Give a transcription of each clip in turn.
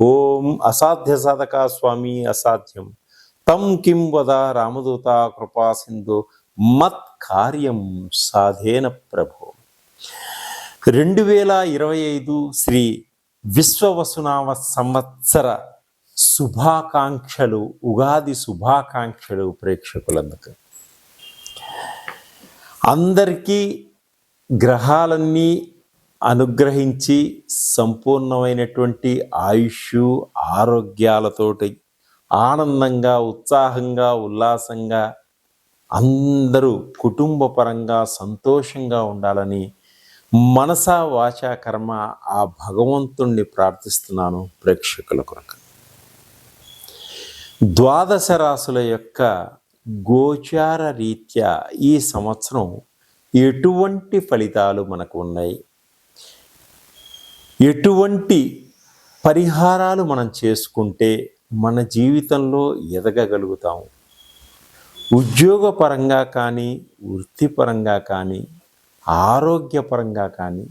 ఓం అసాధ్య సాధక స్వామి అసాధ్యం. తం కిం వద రామదూత కృపా సింధు మత్ కార్యం సాధేన ప్రభు. రెండు వేల ఇరవై ఐదు శ్రీ విశ్వవసునామ సంవత్సర శుభాకాంక్షలు ఉగాది శుభాకాంక్షలు ప్రేక్షకులందుకు అందరికీ గ్రహాలన్నీ అనుగ్రహించి సంపూర్ణమైనటువంటి ఆయుష్ ఆరోగ్యాలతోటి ఆనందంగా ఉత్సాహంగా ఉల్లాసంగా అందరూ కుటుంబపరంగా సంతోషంగా ఉండాలని మనసా వాచా కర్మ ఆ భగవంతుణ్ణి ప్రార్థిస్తున్నాను ప్రేక్షకుల కొరకు. ద్వాదశ రాసుల యొక్క గోచార రీత్యా ఈ సంవత్సరం ఎటువంటి ఫలితాలు మనకు ఉన్నాయి? ఎటువంటి పరిహారాలు మనం చేసుకుంటే మన జీవితంలో ఎదగగలుగుతాము ఉద్యోగపరంగా కానీ వృత్తిపరంగా కానీ ఆరోగ్యపరంగా కానీ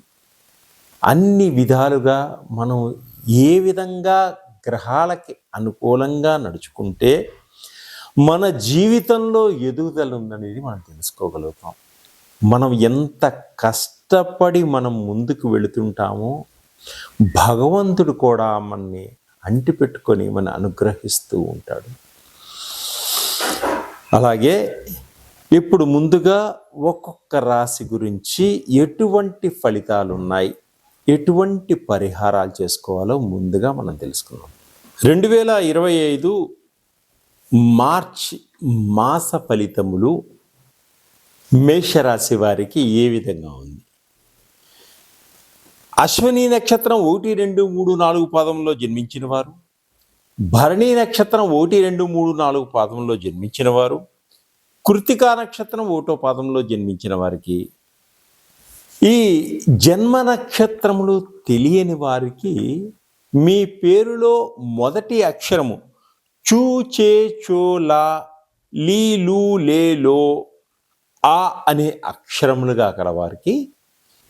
అన్ని విధాలుగా మనం ఏ విధంగా గ్రహాలకి అనుకూలంగా నడుచుకుంటే మన జీవితంలో ఎదుగుదల ఉందనేది మనం తెలుసుకోగలుగుతాం. మనం ఎంత కష్టపడి మనం ముందుకు వెళుతుంటామో భగవంతుడు కూడా మనని అంటిపెట్టుకొని మన అనుగ్రహిస్తూ ఉంటాడు. అలాగే ఇప్పుడు ముందుగా ఒక్కొక్క రాశి గురించి ఎటువంటి ఫలితాలు ఉన్నాయి ఎటువంటి పరిహారాలు చేసుకోవాలో ముందుగా మనం తెలుసుకుందాం. రెండు వేల ఇరవై ఐదు మార్చ్ మాస ఫలితములు మేషరాశి వారికి ఏ విధంగా ఉంది? అశ్విని నక్షత్రం ఒకటి రెండు మూడు నాలుగు పాదంలో జన్మించిన వారు. భరణి నక్షత్రం ఒకటి రెండు మూడు నాలుగు పాదంలో జన్మించిన వారు. కృతికా నక్షత్రం ఒకటో పాదంలో జన్మించిన వారికి. ఈ జన్మ నక్షత్రములు తెలియని వారికి మీ పేరులో మొదటి అక్షరము చూ చే చో లా లీ లూ లే లో ఆ అనే అక్షరములుగా అక్కడ వారికి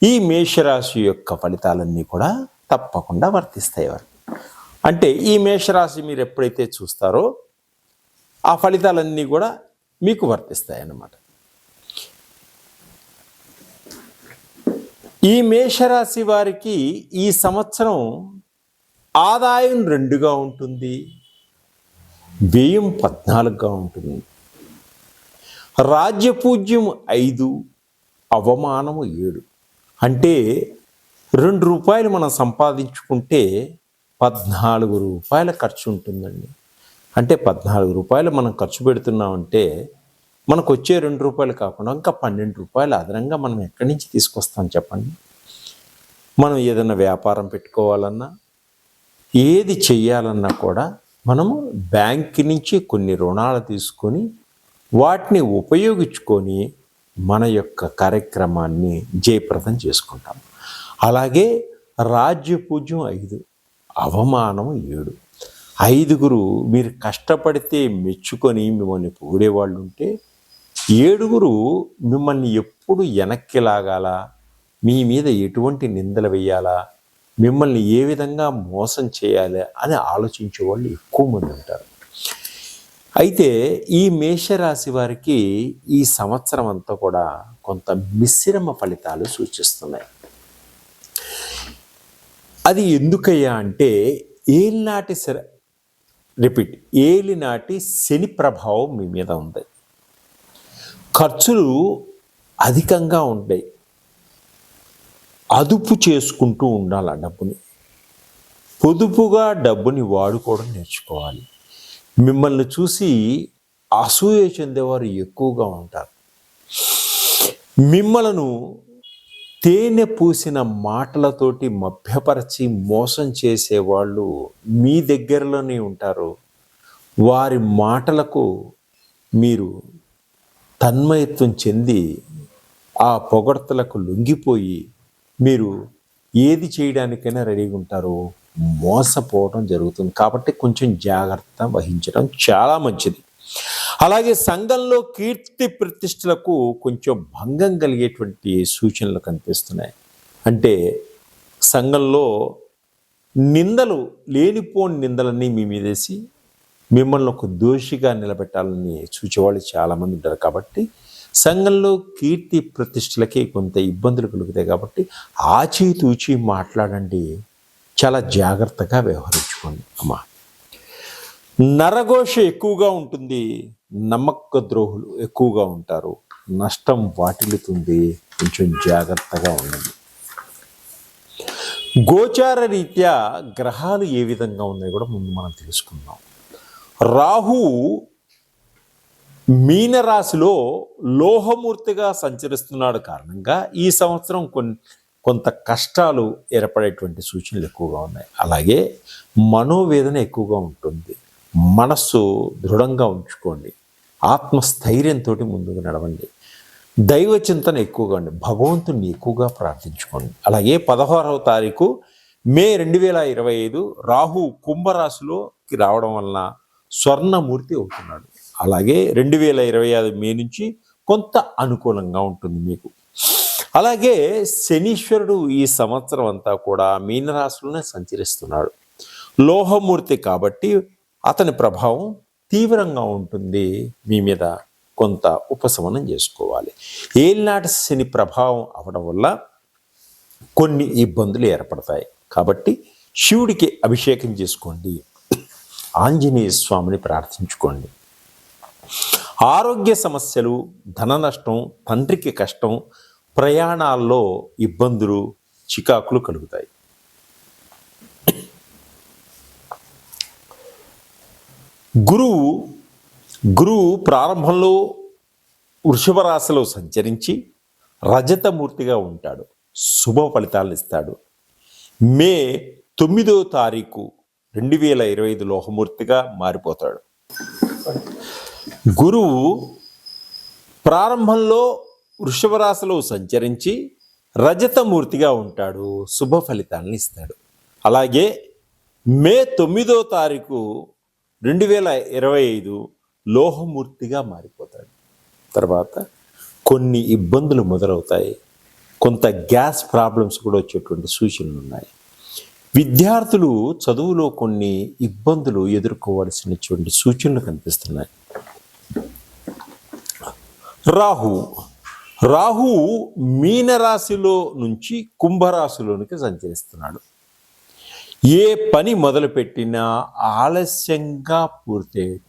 ఈ మేషరాశి యొక్క ఫలితాలన్నీ కూడా తప్పకుండా వర్తిస్తాయి వారు. అంటే ఈ మేషరాశి మీరు ఎప్పుడైతే చూస్తారో ఆ ఫలితాలన్నీ కూడా మీకు వర్తిస్తాయి అన్నమాట ఈ మేషరాశి వారికి ఈ సంవత్సరం ఆదాయం రెండుగా ఉంటుంది వ్యయం పద్నాలుగుగా ఉంటుంది. రాజ్యపూజ్యం ఐదు అవమానము ఏడు. అంటే రెండు రూపాయలు మనం సంపాదించుకుంటే పద్నాలుగు రూపాయల ఖర్చు ఉంటుందండి. అంటే పద్నాలుగు రూపాయలు మనం ఖర్చు పెడుతున్నామంటే మనకు వచ్చే రెండు రూపాయలు కాకుండా ఇంకా పన్నెండు రూపాయలు అదనంగా మనం ఎక్కడి నుంచి తీసుకొస్తాం చెప్పండి? మనం ఏదైనా వ్యాపారం పెట్టుకోవాలన్నా ఏది చెయ్యాలన్నా కూడా మనము బ్యాంక్ నుంచి కొన్ని రుణాలు తీసుకొని వాటిని ఉపయోగించుకొని మన యొక్క కార్యక్రమాన్ని జయప్రదం చేసుకుంటాం. అలాగే రాజ్య పూజ్యం ఐదు అవమానం ఏడు. ఐదుగురు మీరు కష్టపడితే మెచ్చుకొని మిమ్మల్ని పొగిడేవాళ్ళు ఉంటే ఏడుగురు మిమ్మల్ని ఎప్పుడు వెనక్కి లాగాలా? మీ మీద ఎటువంటి నిందలు వేయాలా? మిమ్మల్ని ఏ విధంగా మోసం చేయాలి అని ఆలోచించే వాళ్ళు ఎక్కువ మంది ఉంటారు. అయితే ఈ మేషరాశి వారికి ఈ సంవత్సరం అంతా కూడా కొంత మిశ్రమ ఫలితాలు సూచిస్తున్నాయి. అది ఎందుకయ్యా అంటే ఏలినాటి శర రిపీట్ ఏలినాటి శని ప్రభావం మీ మీద ఉంది. ఖర్చులు అధికంగా ఉంటాయి. అదుపు చేసుకుంటూ ఉండాలి ఆ డబ్బుని? పొదుపుగా డబ్బుని వాడుకోవడం నేర్చుకోవాలి. మిమ్మల్ని చూసి అసూయ చెందేవారు ఎక్కువగా ఉంటారు. మిమ్మలను తేనె పూసిన మాటలతోటి మభ్యపరచి మోసం చేసేవాళ్ళు మీ దగ్గరలోనే ఉంటారు. వారి మాటలకు మీరు తన్మయత్వం చెంది ఆ పొగడ్తలకు లొంగిపోయి మీరు ఏది చేయడానికైనా రెడీగా ఉంటారో? మోసపోవడం జరుగుతుంది. కాబట్టి కొంచెం జాగ్రత్త వహించడం చాలా మంచిది. అలాగే సంఘంలో కీర్తి ప్రతిష్టలకు కొంచెం భంగం కలిగేటువంటి సూచనలు కనిపిస్తున్నాయి. అంటే సంఘంలో నిందలు లేనిపోని నిందలన్నీ మీ మీదేసి మిమ్మల్ని ఒక దోషిగా నిలబెట్టాలని చూచేవాళ్ళు చాలామంది ఉంటారు. కాబట్టి సంఘంలో కీర్తి ప్రతిష్టలకి కొంత ఇబ్బందులు కలుగుతాయి. కాబట్టి ఆచితూచి మాట్లాడండి. చాలా జాగ్రత్తగా వ్యవహరించుకోండి. అమ్మా. నరఘోష ఎక్కువగా ఉంటుంది నమ్మక ద్రోహులు ఎక్కువగా ఉంటారు నష్టం వాటిల్లుతుంది కొంచెం జాగ్రత్తగా ఉండండి. గోచార రీత్యా గ్రహాలు ఏ విధంగా ఉన్నాయో కూడా ముందు మనం తెలుసుకుందాం. రాహు మీనరాశిలో లోహమూర్తిగా సంచరిస్తున్నాడు కారణంగా ఈ సంవత్సరం కొన్ని కొంత కష్టాలు ఏర్పడేటువంటి సూచనలు ఎక్కువగా ఉన్నాయి. అలాగే మనోవేదన ఎక్కువగా ఉంటుంది. మనస్సు దృఢంగా ఉంచుకోండి. ఆత్మస్థైర్యంతో ముందుకు నడవండి. దైవ చింతన ఎక్కువగా ఉండి భగవంతుని ఎక్కువగా ప్రార్థించుకోండి. అలాగే పదహారవ తారీఖు మే రెండు వేల ఇరవై ఐదు రాహు కుంభరాశిలోకి రావడం వలన స్వర్ణమూర్తి అవుతున్నాడు. అలాగే రెండు వేల ఇరవై ఐదు మే నుంచి కొంత అనుకూలంగా ఉంటుంది మీకు. అలాగే శనీశ్వరుడు ఈ సంవత్సరం అంతా కూడా మీనరాశులనే సంచరిస్తున్నాడు. లోహమూర్తి కాబట్టి అతని ప్రభావం తీవ్రంగా ఉంటుంది. మీ మీద కొంత ఉపశమనం చేసుకోవాలి. ఏలినాటి శని ప్రభావం అవడం వల్ల కొన్ని ఇబ్బందులు ఏర్పడతాయి. కాబట్టి శివుడికి అభిషేకం చేసుకోండి. ఆంజనేయ స్వామిని ప్రార్థించుకోండి. ఆరోగ్య సమస్యలు ధన నష్టం తండ్రికి కష్టం ప్రయాణాల్లో ఇబ్బందులు చికాకులు కలుగుతాయి. గురువు గురువు ప్రారంభంలో వృషభ రాశిలో సంచరించి రజతమూర్తిగా ఉంటాడు. శుభ ఫలితాలను ఇస్తాడు. మే తొమ్మిదో తారీఖు రెండు వేల ఇరవై ఐదు లోహమూర్తిగా మారిపోతాడు. గురువు ప్రారంభంలో వృషభ రాశిలో సంచరించి రజతమూర్తిగా ఉంటాడు. శుభ ఫలితాలను ఇస్తాడు. అలాగే మే తొమ్మిదో తారీఖు రెండు వేల ఇరవై ఐదు లోహమూర్తిగా మారిపోతాడు. తర్వాత కొన్ని ఇబ్బందులు మొదలవుతాయి. కొంత గ్యాస్ ప్రాబ్లమ్స్ కూడా వచ్చేటువంటి సూచనలు ఉన్నాయి. విద్యార్థులు చదువులో కొన్ని ఇబ్బందులు ఎదుర్కోవాల్సినటువంటి సూచనలు కనిపిస్తున్నాయి. రాహు రాహు మీనరాశిలో నుంచి కుంభరాశిలోనికి సంచరిస్తున్నాడు. ఏ పని మొదలుపెట్టినా ఆలస్యంగా పూర్తి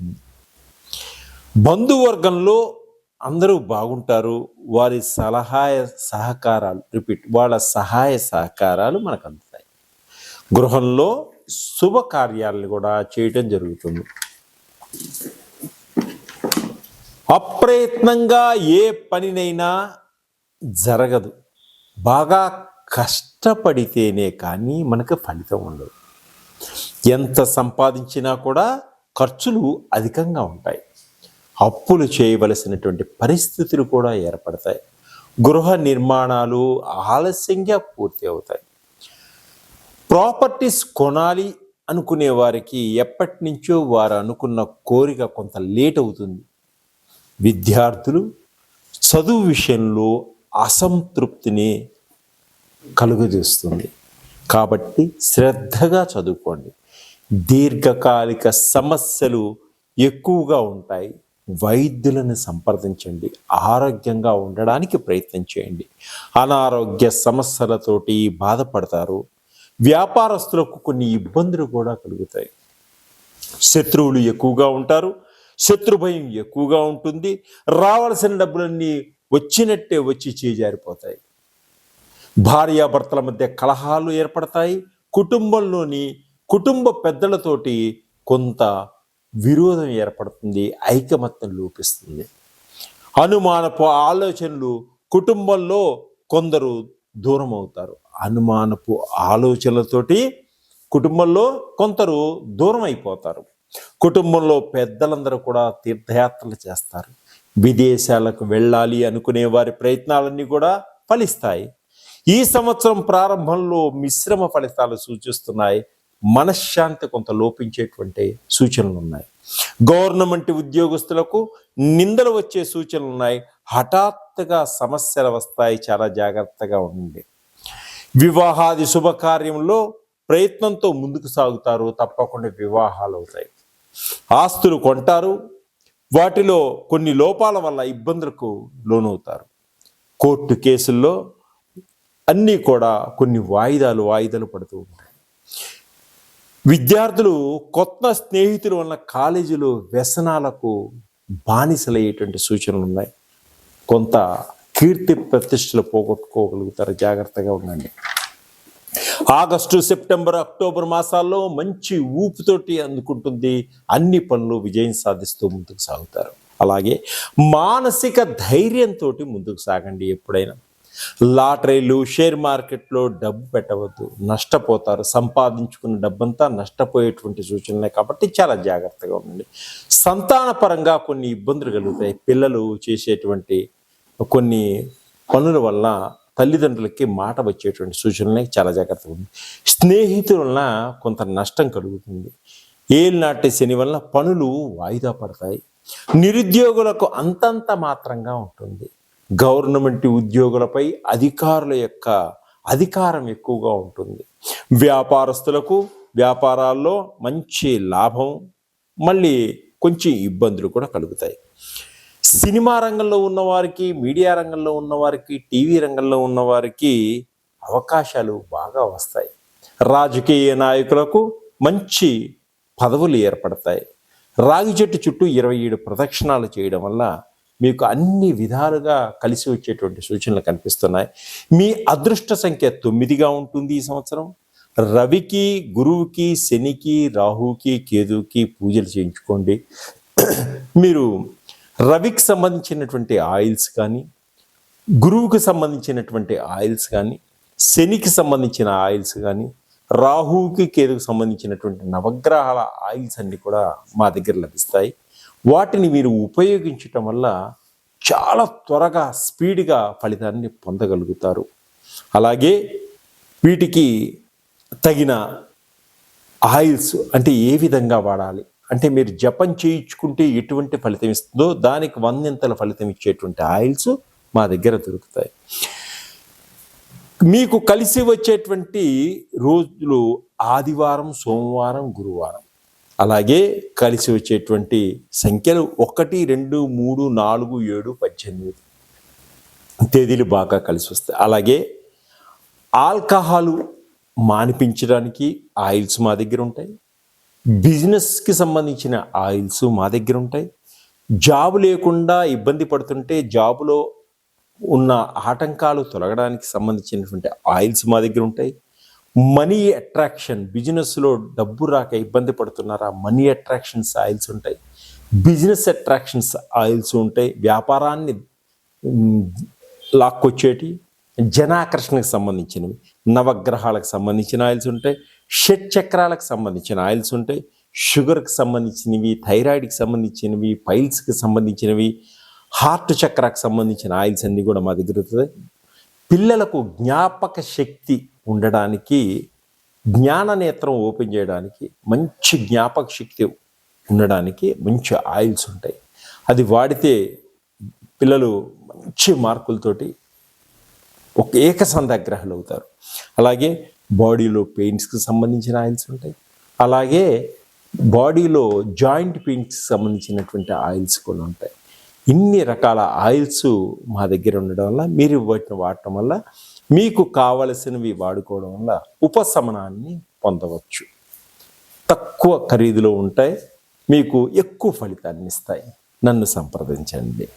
బంధువర్గంలో అందరూ బాగుంటారు. వారి సలహాయ సహకారాలు రిపీట్ వాళ్ళ సహాయ సహకారాలు మనకు అందుతాయి. గృహంలో శుభకార్యాలను కూడా చేయటం జరుగుతుంది. అప్రయత్నంగా ఏ పనినైనా జరగదు. బాగా కష్టపడితేనే కానీ మనకు ఫలితం ఉండదు. ఎంత సంపాదించినా కూడా ఖర్చులు అధికంగా ఉంటాయి. అప్పులు చేయవలసినటువంటి పరిస్థితులు కూడా ఏర్పడతాయి. గృహ నిర్మాణాలు ఆలస్యంగా పూర్తి అవుతాయి. ప్రాపర్టీస్ కొనాలి అనుకునే వారికి ఎప్పటి నుంచో వారు అనుకున్న కోరిక కొంత లేట్ అవుతుంది. విద్యార్థులు చదువు విషయంలో అసంతృప్తిని కలుగజేస్తుంది. కాబట్టి శ్రద్ధగా చదువుకోండి. దీర్ఘకాలిక సమస్యలు ఎక్కువగా ఉంటాయి. వైద్యులను సంప్రదించండి. ఆరోగ్యంగా ఉండడానికి ప్రయత్నం చేయండి. అనారోగ్య సమస్యలతోటి బాధపడతారు. వ్యాపారస్తులకు కొన్ని ఇబ్బందులు కూడా కలుగుతాయి. శత్రువులు ఎక్కువగా ఉంటారు. శత్రు భయం ఎక్కువగా ఉంటుంది. రావాల్సిన డబ్బులన్నీ వచ్చినట్టే వచ్చి చేజారిపోతాయి. భార్యాభర్తల మధ్య కలహాలు ఏర్పడతాయి. కుటుంబంలోని కుటుంబ పెద్దలతోటి కొంత విరోధం ఏర్పడుతుంది. ఐకమత్యం లోపిస్తుంది. అనుమానపు ఆలోచనలు కుటుంబంలో కొందరు దూరం అవుతారు. అనుమానపు ఆలోచనలతోటి కుటుంబంలో కొందరు దూరం అయిపోతారు. కుటుంబంలో పెద్దలందరూ కూడా తీర్థయాత్రలు చేస్తారు. విదేశాలకు వెళ్ళాలి అనుకునే వారి ప్రయత్నాలన్నీ కూడా ఫలిస్తాయి. ఈ సంవత్సరం ప్రారంభంలో మిశ్రమ ఫలితాలు సూచిస్తున్నాయి. మనశ్శాంతి కొంత లోపించేటువంటి సూచనలు ఉన్నాయి. గవర్నమెంట్ ఉద్యోగస్తులకు నిందలు వచ్చే సూచనలు ఉన్నాయి. హఠాత్తుగా సమస్యలు వస్తాయి. చాలా జాగ్రత్తగా ఉండండి. వివాహాది శుభకార్యంలో ప్రయత్నంతో ముందుకు సాగుతారు. తప్పకుండా వివాహాలు అవుతాయి. ఆస్తులు కొంటారు. వాటిలో కొన్ని లోపాల వల్ల ఇబ్బందులకు లోనవుతారు. కోర్టు కేసుల్లో అన్నీ కూడా కొన్ని వాయిదాలు వాయిదాలు పడుతూ ఉంటాయి. విద్యార్థులు కొత్త స్నేహితుల వల్ల కాలేజీలో వ్యసనాలకు బానిసలయ్యేటువంటి సూచనలు ఉన్నాయి. కొంత కీర్తి ప్రతిష్టలు పోగొట్టుకోగలుగుతారు. జాగ్రత్తగా ఉండండి. ఆగస్టు సెప్టెంబర్ అక్టోబర్ మాసాల్లో మంచి ఊపుతోటి అందుకుంటుంది. అన్ని పనులు విజయం సాధిస్తూ ముందుకు సాగుతారు. అలాగే మానసిక ధైర్యంతో ముందుకు సాగండి ఎప్పుడైనా. లాటరీలు షేర్ మార్కెట్లో డబ్బు పెట్టవద్దు. నష్టపోతారు. సంపాదించుకున్న డబ్బంతా నష్టపోయేటువంటి సూచనలే కాబట్టి చాలా జాగ్రత్తగా ఉండండి. సంతానపరంగా కొన్ని ఇబ్బందులు కలుగుతాయి. పిల్లలు చేసేటువంటి కొన్ని పనుల వల్ల తల్లిదండ్రులకి మాట వచ్చేటువంటి సూచనలే చాలా జాగ్రత్తగా ఉంది. స్నేహితుల వలన కొంత నష్టం కలుగుతుంది. ఏలినాటి శని వలన పనులు వాయిదా పడతాయి. నిరుద్యోగులకు అంతంత మాత్రంగా ఉంటుంది. గవర్నమెంట్ ఉద్యోగులపై అధికారుల యొక్క అధికారం ఎక్కువగా ఉంటుంది. వ్యాపారస్తులకు వ్యాపారాల్లో మంచి లాభం మళ్ళీ కొంచెం ఇబ్బందులు కూడా కలుగుతాయి. సినిమా రంగంలో ఉన్నవారికి మీడియా రంగంలో ఉన్నవారికి టీవీ రంగంలో ఉన్నవారికి అవకాశాలు బాగా వస్తాయి. రాజకీయ నాయకులకు మంచి పదవులు ఏర్పడతాయి. రాగి చెట్టు చుట్టూ ఇరవై ఏడు ప్రదక్షిణాలు చేయడం వల్ల మీకు అన్ని విధాలుగా కలిసి వచ్చేటువంటి సూచనలు కనిపిస్తున్నాయి. మీ అదృష్ట సంఖ్య తొమ్మిదిగా ఉంటుంది ఈ సంవత్సరం. రవికి గురువుకి శనికి రాహుకి కేతువుకి పూజలు చేయించుకోండి. మీరు రవికి సంబంధించినటువంటి ఆయిల్స్ కానీ గురువుకి సంబంధించినటువంటి ఆయిల్స్ కానీ శనికి సంబంధించిన ఆయిల్స్ కానీ రాహువుకి కేతుకు సంబంధించినటువంటి నవగ్రహాల ఆయిల్స్ అన్నీ కూడా మా దగ్గర లభిస్తాయి. వాటిని మీరు ఉపయోగించటం వల్ల చాలా త్వరగా స్పీడ్గా ఫలితాన్ని పొందగలుగుతారు. అలాగే వీటికి తగిన ఆయిల్స్ అంటే ఏ విధంగా వాడాలి? అంటే మీరు జపం చేయించుకుంటే ఎటువంటి ఫలితం ఇస్తుందో దానికి వందెంతల ఫలితం ఇచ్చేటువంటి ఆయిల్స్ మా దగ్గర దొరుకుతాయి. మీకు కలిసి వచ్చేటువంటి రోజులు ఆదివారం సోమవారం గురువారం. అలాగే కలిసి వచ్చేటువంటి సంఖ్యలు ఒకటి రెండు మూడు నాలుగు ఏడు పద్దెనిమిది తేదీలు బాగా కలిసి వస్తాయి. అలాగే ఆల్కహాలు మానిపించడానికి ఆయిల్స్ మా దగ్గర ఉంటాయి. బిజినెస్కి సంబంధించిన ఆయిల్స్ మా దగ్గర ఉంటాయి. జాబు లేకుండా ఇబ్బంది పడుతుంటే జాబులో ఉన్న ఆటంకాలు తొలగడానికి సంబంధించినటువంటి ఆయిల్స్ మా దగ్గర ఉంటాయి. మనీ అట్రాక్షన్ బిజినెస్లో డబ్బు రాక ఇబ్బంది పడుతున్నారా? మనీ అట్రాక్షన్స్ ఆయిల్స్ ఉంటాయి. బిజినెస్ అట్రాక్షన్స్ ఆయిల్స్ ఉంటాయి. వ్యాపారాన్ని లాక్కొచ్చేటి జనాకర్షణకు సంబంధించినవి నవగ్రహాలకు సంబంధించిన ఆయిల్స్ ఉంటాయి. షట్ చక్రాలకు సంబంధించిన ఆయిల్స్ ఉంటాయి. షుగర్కి సంబంధించినవి థైరాయిడ్కి సంబంధించినవి పైల్స్కి సంబంధించినవి హార్ట్ చక్రాకు సంబంధించిన ఆయిల్స్ అన్నీ కూడా మా దగ్గర పిల్లలకు జ్ఞాపక శక్తి ఉండడానికి జ్ఞాన నేత్రం ఓపెన్ చేయడానికి మంచి జ్ఞాపక శక్తి ఉండడానికి మంచి ఆయిల్స్ ఉంటాయి. అది వాడితే పిల్లలు మంచి మార్కులతోటి ఒక ఏకసంధాగ్రహాలు అవుతారు అలాగే బాడీలో పెయిన్స్కి సంబంధించిన ఆయిల్స్ ఉంటాయి. అలాగే బాడీలో జాయింట్ పెయిన్స్కి సంబంధించినటువంటి ఆయిల్స్ కూడా ఉంటాయి. ఇన్ని రకాల ఆయిల్స్ మా దగ్గర ఉండడం వల్ల మీరు వాటిని వాడటం వల్ల మీకు కావలసినవి వాడుకోవడం వల్ల ఉపశమనాన్ని పొందవచ్చు. తక్కువ ఖరీదులో ఉంటాయి. మీకు ఎక్కువ ఫలితాన్ని ఇస్తాయి. నన్ను సంప్రదించండి.